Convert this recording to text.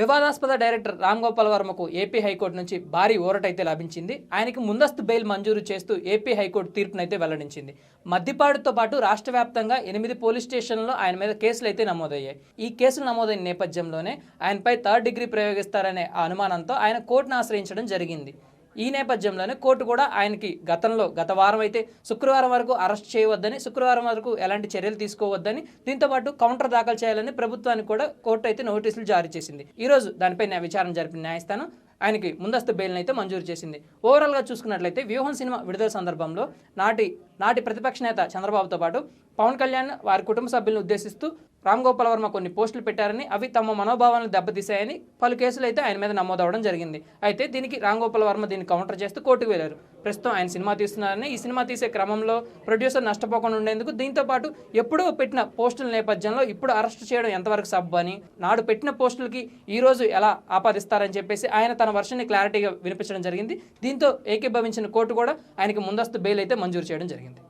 వివాదాస్పద డైరెక్టర్ రామ్ గోపాల్ వర్మకు AP high court నుంచి భారీ ఊరటైతే లభించింది. ఆయనకి ముందస్తు బెయిల్ మంజూరు చేస్తూ ఏపీ హైకోర్టు తీర్పునైతే వెల్లడించింది. మద్దిపాడుతో పాటు రాష్ట్ర వ్యాప్తంగా ఎనిమిది పోలీస్ స్టేషన్లలో ఆయన మీద కేసులు అయితే నమోదయ్యాయి. ఈ కేసులు నమోదైన నేపథ్యంలోనే ఆయనపై థర్డ్ డిగ్రీ ప్రయోగిస్తారనే ఆ అనుమానంతో ఆయన కోర్టును ఆశ్రయించడం జరిగింది. ఈ నేపథ్యంలోనే కోర్టు కూడా ఆయనకి గతంలో గత వారం అయితే శుక్రవారం వరకు అరెస్ట్ చేయవద్దని శుక్రవారం వరకు ఎలాంటి చర్యలు తీసుకోవద్దని దీంతో పాటు కౌంటర్ దాఖలు చేయాలని ప్రభుత్వానికి కూడా కోర్టు అయితే నోటీసులు జారీ చేసింది. ఈరోజు దానిపై విచారణ జరిపిన న్యాయస్థానం ఆయనకి ముందస్తు బెయిల్ని అయితే మంజూరు చేసింది. ఓవరాల్గా చూసుకున్నట్లయితే వ్యూహం సినిమా విడుదల సందర్భంలో నాటి నాటి ప్రతిపక్ష నేత చంద్రబాబుతో పాటు పవన్ కళ్యాణ్ వారి కుటుంబ సభ్యులను ఉద్దేశిస్తూ రామ్ గోపాల్ వర్మ కొన్ని పోస్టులు పెట్టారని అవి తమ మనోభావాలను దెబ్బతీశాయని పలు కేసులు అయితే ఆయన మీద నమోదవడం జరిగింది. అయితే దీనికి రామ్ గోపాల్ వర్మ దీన్ని కౌంటర్ చేస్తూ కోర్టుకు వెళ్ళారు ప్రస్తుతం ఆయన సినిమా తీస్తున్నారని ఈ సినిమా తీసే క్రమంలో ప్రొడ్యూసర్ నష్టపోకుండా ఉండేందుకు దీంతో పాటు ఎప్పుడో పెట్టిన పోస్టుల నేపథ్యంలో ఇప్పుడు అరెస్ట్ చేయడం ఎంతవరకు సబ్బు అని నాడు పెట్టిన పోస్టులకి ఈరోజు ఎలా ఆపాదిస్తారని చెప్పేసి ఆయన తన వర్షన్ని క్లారిటీగా వినిపించడం జరిగింది. దీంతో ఏకీభవించిన కోర్టు కూడా ఆయనకి ముందస్తు బెయిల్ అయితే మంజూరు చేయడం జరిగింది.